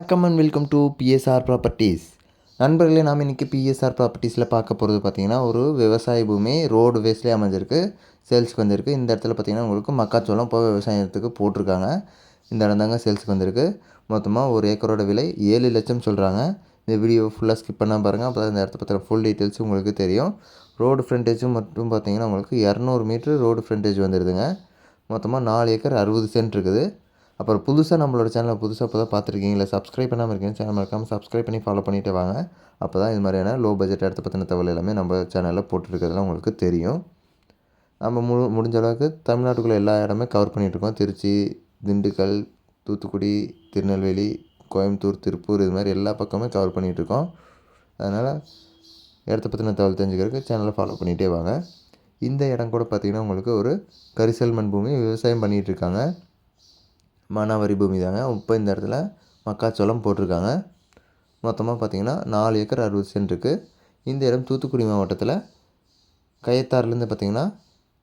வணக்கம் and welcome to BSR properties நண்பர்களே நாம் இன்றைக்கி பிஎஸ்ஆர் ப்ராப்பர்ட்டிஸில் பார்க்க போகிறது பார்த்திங்கன்னா ஒரு விவசாய பூமி ரோடு வேஸ்ட்லேயே அமைஞ்சிருக்கு சேல்ஸுக்கு வந்திருக்கு. இந்த இடத்துல பார்த்திங்கன்னா உங்களுக்கு மக்காச்சோளம் இப்போ விவசாயத்துக்கு போட்டிருக்காங்க. இந்த இடம் தாங்க சேல்ஸுக்கு வந்திருக்கு. மொத்தமாக ஒரு ஏக்கரோட விலை ஏழு லட்சம் சொல்கிறாங்க இந்த வீடியோ ஃபுல்லாக ஸ்கிப் பண்ணால் பாருங்கள் அப்போ தான் இந்த இடத்த பற்றின ஃபுல் டீட்டெயில்ஸ் உங்களுக்கு தெரியும். ரோடு ஃப்ரண்டேஜும் மட்டும் பார்த்திங்கன்னா உங்களுக்கு இரநூறு மீட்ரு ரோடு ஃப்ரண்டேஜ் வந்துடுதுங்க மொத்தமாக நாலு ஏக்கர் அறுபது சென்ட் இருக்குது. அப்புறம் புதுசாக நம்மளோட சேனலை புதுசாக இப்போ தான் பார்த்துருக்கீங்க இல்லை சப்ஸ்கிரைப் பண்ணாமல் இருக்கீங்க சேனல் மறக்காமல் சப்ஸ்கிரைப் பண்ணி ஃபாலோ பண்ணிட்டு வாங்க. அப்போ தான் இது மாதிரியான லோ பட்ஜெட் இடத்த பற்றின தகவல் எல்லாமே நம்ம சேனலில் போட்டுருக்கிறதுலாம் உங்களுக்கு தெரியும். நம்ம மு முடிஞ்ச அளவுக்கு தமிழ்நாட்டுக்குள்ளே எல்லா இடமே கவர் பண்ணிகிட்ருக்கோம் திருச்சி திண்டுக்கல் தூத்துக்குடி திருநெல்வேலி கோயம்புத்தூர் திருப்பூர் இது மாதிரி எல்லா பக்கமே கவர் பண்ணிகிட்ருக்கோம் அதனால் இடத்த பற்றின தகவல் தெரிஞ்சுக்கிறதுக்கு சேனலை ஃபாலோ பண்ணிகிட்டே வாங்க. இந்த இடம் கூட பார்த்திங்கன்னா உங்களுக்கு ஒரு கரிசல் மண் பூமி விவசாயம் பண்ணிகிட்டு இருக்காங்க. மானாவாரி பூமி தாங்க இப்போ இந்த இடத்துல மக்காச்சோளம் போட்டிருக்காங்க. மொத்தமாக பார்த்திங்கன்னா நாலு ஏக்கர் அறுபது சென்ட் இருக்குது இந்த இடம் தூத்துக்குடி மாவட்டத்தில் கையத்தாறுலேருந்து பார்த்திங்கன்னா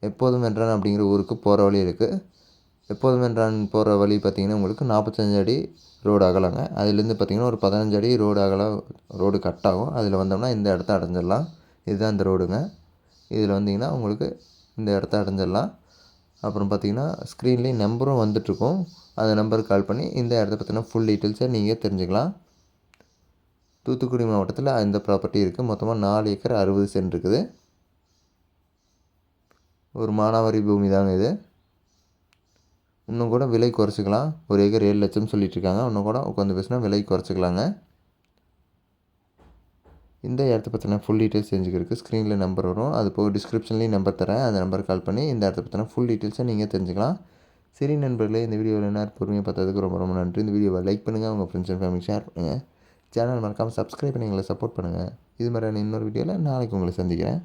எப்போதும் வென்றான் அப்படிங்கிற ஊருக்கு போகிற வழி இருக்குது எப்போதும் வென்றான் போகிற வழி பார்த்திங்கன்னா உங்களுக்கு நாற்பத்தஞ்சு அடி ரோடு அகலங்க. அதுலேருந்து பார்த்திங்கன்னா ஒரு பதினஞ்சு அடி ரோடு அகலம் ரோடு கட் ஆகும். அதில் வந்தோம்னா இந்த இடத்த அடைஞ்சிடலாம். இதுதான் இந்த ரோடுங்க. இதில் வந்திங்கன்னா உங்களுக்கு இந்த இடத்த அடைஞ்சிடலாம். அப்புறம் பார்த்திங்கன்னா ஸ்க்ரீன்லேயும் நம்பரும் வந்துட்டுருக்கும். அந்த நம்பருக்கு கால் பண்ணி இந்த இடத்த பார்த்திங்கன்னா ஃபுல் டீட்டெயில்ஸை நீங்கள் தெரிஞ்சுக்கலாம். தூத்துக்குடி மாவட்டத்தில் இந்த ப்ராப்பர்ட்டி இருக்குது மொத்தமாக நாலு ஏக்கர் அறுபது சென்ட் இருக்குது. ஒரு மானாவாரி பூமி தாங்க இது. இன்னும் கூட விலை குறைச்சிக்கலாம். ஒரு ஏக்கர் ஏழு லட்சம் சொல்லிட்டு இருக்காங்க. இன்னும் கூட உட்காந்து பேசினா விலை குறைச்சிக்கலாங்க. இந்த இடத்த பற்றின ஃபுல் டீட்டெயில்ஸ் தெரிஞ்சுக்கிறதுக்கு ஸ்க்ரீனில் நம்பர் வரும். அது போக டிஸ்கிரிப்ஷன்லேயும் நம்பர் தரேன். அந்த நம்பருக்கு கால் பண்ணி இந்த இடத்த பற்றின ஃபுல் டீட்டெயில்ஸை நீங்கள் தெரிஞ்சுக்கலாம். சரி நண்பர்களே இந்த வீடியோவில் என்ன பொறுமையாக பார்த்ததுக்கு ரொம்ப ரொம்ப நன்றி. இந்த வீடியோவை லைக் பண்ணுங்கள் உங்கள் ஃப்ரெண்ட்ஸ் அண்ட் ஃபேமிலி ஷேர் பண்ணுங்கள் சேனல் மறக்காமல் சப்ஸ்கிரைப் பண்ணி எங்களை சப்போர்ட் பண்ணுங்கள் இது மாதிரியான இன்னொரு வீடியோவில் நாளைக்கு உங்களை சந்திக்கிறேன்.